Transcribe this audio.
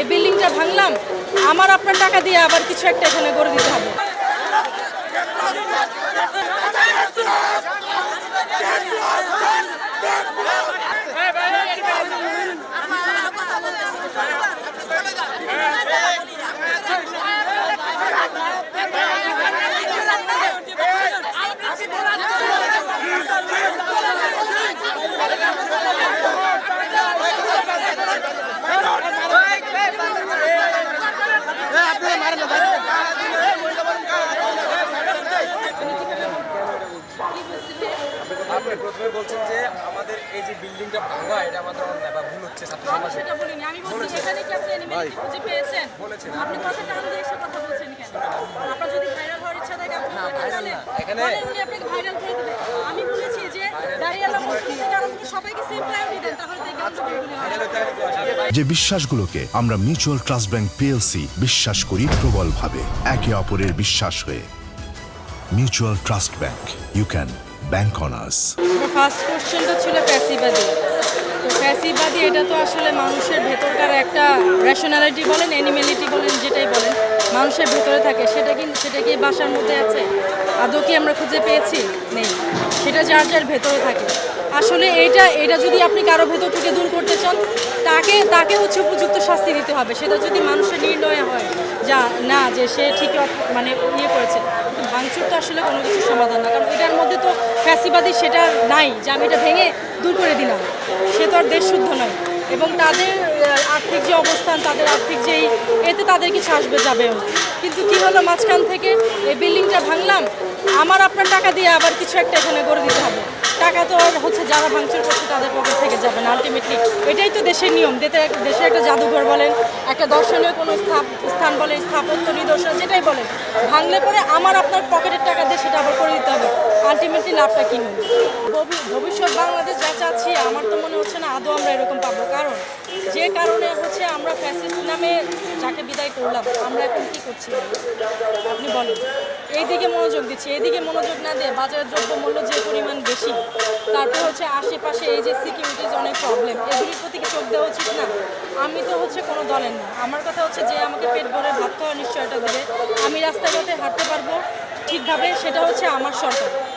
এই বিল্ডিংটা ভাঙলাম আমার আপনার টাকা দিয়ে আবার কিছু একটা এখানে করে দিতে হবে। আপনি বলছেন যে আমাদের এই যে বিল্ডিংটা ভাঙা এটা আমাদের অন্যায় বা ভুল হচ্ছে ছাত্র সমাজে সেটা বলিনি আমি বলছি এখানে কি আপনি খুঁজে পেয়েছেন? বলেছেন। আপনি কথা দিয়ে এসে কথা বলছেন কেন? আপনার যদি ভাইরাল হওয়ার ইচ্ছা থাকে আপনি না। এখানে- বলেন উনি আপনাকে ভাইরাল করে দেবে। আমি বলেছি যে দাঁড়িয়ালা মুসলিমদের কারণ কি সবাইকে সেম প্রায়োরিটি দেন তাহলে দেখবেন যে বিশ্বাসগুলোকে আমরা মিউচুয়াল ট্রাস্ট ব্যাংক পিএলসি বিশ্বাস করি প্রবলভাবে একে অপরের বিশ্বাস হয়ে। Mutual trust bank you can bank honours first কোশ্চেনটা ছিল ফ্যাসিবাদী। তো ফ্যাসিবাদী, এটা তো আসলে মানুষের ভেতরকার একটা রেশনালিটি বলেন অ্যানিমেলিটি বলেন, যেটাই বলেন, মানুষের ভেতরে থাকে। সেটা কি সেটা কি বাসার মধ্যে আছে? আদৌ কি আমরা খুঁজে পেয়েছি? নেই। সেটা যার যার ভেতরে থাকে। আসলে এইটা এটা যদি আপনি কারও ভেতর থেকে দূর করতে চান, তাকে তাকে হচ্ছে উপযুক্ত শাস্তি দিতে হবে। সেটা যদি মানুষের নির্ণয় হয় যা, না, যে সে ঠিক মানে ইয়ে করেছে ভাঙচুর তো আসলে কোনো কিছু সমাধান না। কারণ এটার মধ্যে তো ফ্যাসিবাদী সেটা নাই, যে আমি এটা ভেঙে দূর করে দিলাম। সে তো আর দেশ শুদ্ধ নয়। এবং তাদের আর্থিক যে অবস্থান, তাদের আর্থিক যেই, এতে তাদের কিছু আসবে, যাবেও। কিন্তু কি হলো মাঝখান থেকে, এই বিল্ডিংটা ভাঙলাম, আমার আপনার টাকা দিয়ে আবার কিছু একটা এখানে গড়ে দিতে হবে। তো হচ্ছে যারা ভাঙচুর করছে তাদের পকেট থেকে যাবে না আলটিমেটলি এটাই তো দেশের নিয়ম দেশে দেশের একটা জাদুঘর বলেন, একটা দর্শনীয় কোনো স্থান বলেন, স্থাপত্য নিদর্শন, যেটাই বলেন, ভাঙলে পরে আমার আপনার পকেটের টাকা দিয়ে সেটা আবার করে দিতে হবে। আলটিমেটলি লাভটা কী হবে? ভবি- ভবিষ্যৎ বাংলাদেশ যা চাচ্ছি, আমার তো মনে হচ্ছে না আদৌ আমরা এরকম পাবো। কারণ, যে কারণে হচ্ছে আমরা ফ্যাসিস্ট নামে যাকে বিদায় করলাম, আমরা এখন কী করছি? আপনি বলেন। এইদিকে মনোযোগ দিচ্ছি, এইদিকে মনোযোগ না দিয়ে বাজারের দ্রব্যমূল্য যে পরিমাণ বেশি তারপর হচ্ছে আশেপাশে এই যে সিকিউরিটিজ অনেক প্রবলেম এগুলির প্রতি কি চোখ দেওয়া উচিত না? আমি তো হচ্ছে কোনো দলের না। আমার কথা হচ্ছে যে আমাকে পেট ভরে ভাত খাওয়ার নিশ্চয়তা দেবে। আমি রাস্তাঘাটে হাঁটতে পারব ঠিকভাবে, সেটা হচ্ছে আমার সরকার।